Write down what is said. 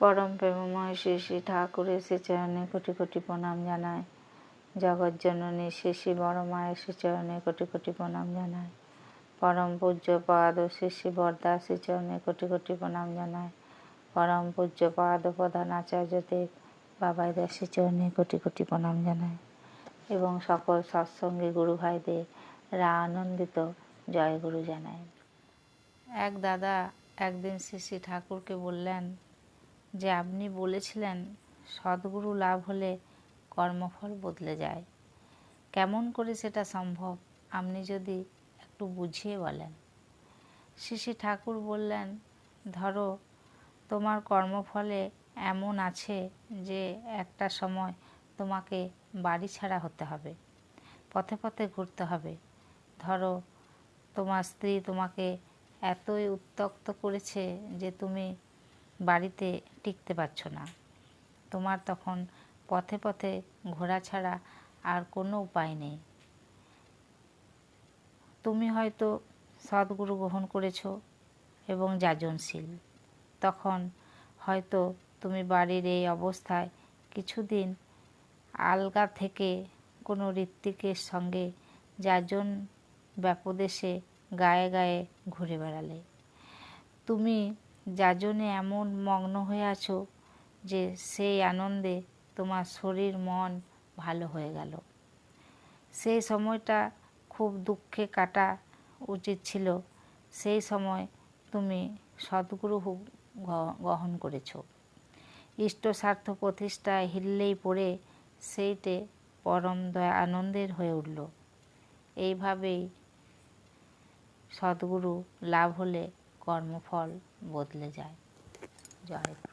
পরম প্রেমময় শ্রী শ্রী ঠাকুরের শ্রীচরণে কোটি কোটি প্রণাম জানায়। জগজ্জননী শ্রী শ্রী বড় মায়ের শ্রীচরণে কোটি কোটি প্রণাম জানায়। পরম পূজ্য পাদ শ্রী শ্রী বরদা শ্রীচরণে কোটি কোটি প্রণাম জানায়। পরম পূজ্য পাদ প্রধান আচার্যদেব বাবাইদের শ্রীচরণে কোটি কোটি প্রণাম জানায়। এবং সকল সৎসঙ্গী গুরু ভাইদের রা আনন্দিত জয়গুরু জানায়। এক দাদা একদিন শ্রী শ্রী ঠাকুরকে বললেন যে আপনি বলেছিলেন, সদ্গুরু লাভ হলে কর্মফল বদলে যায়। কেমন করে সেটা সম্ভব, আপনি যদি একটু বুঝিয়ে বলেন। শ্রী ঠাকুর বললেন, ধরো, তোমার কর্মফলে এমন আছে যে একটা সময় তোমাকে বাড়ি ছাড়া হতে হবে, পথে পথে ঘুরতে হবে। ধরো, তোমার স্ত্রী তোমাকে এতই উত্তক্ত করেছে যে তুমি বাড়িতে টিকতে পারছ না। তোমার তখন পথে পথে ঘোরা ছাড়া আর কোনো উপায় নেই। তুমি হয়তো সদ্গুরু গ্রহণ করেছ এবং যাজনশীল। তখন হয়তো তুমি বাড়ির এই অবস্থায় কিছুদিন আলগা থেকে কোনো ঋত্বিকের সঙ্গে যাজন ব্যাপদেশে গায়ে গায়ে ঘুরে বেড়ালে। তুমি যাজনে এমন মগ্ন হয়ে আছো যে সেই আনন্দে তোমার শরীর মন ভালো হয়ে গেল। সেই সময়টা খুব দুঃখে কাটা উচিত ছিল। সেই সময় তুমি সদ্গুরু গ্রহণ করেছ। ইষ্ট স্বার্থ প্রতিষ্ঠায় হিললেই পড়ে সেইটে পরম দয়া আনন্দের হয়ে উঠল। এইভাবেই সদ্গুরু লাভ হলে কর্মফল বদলে যায়। জয়।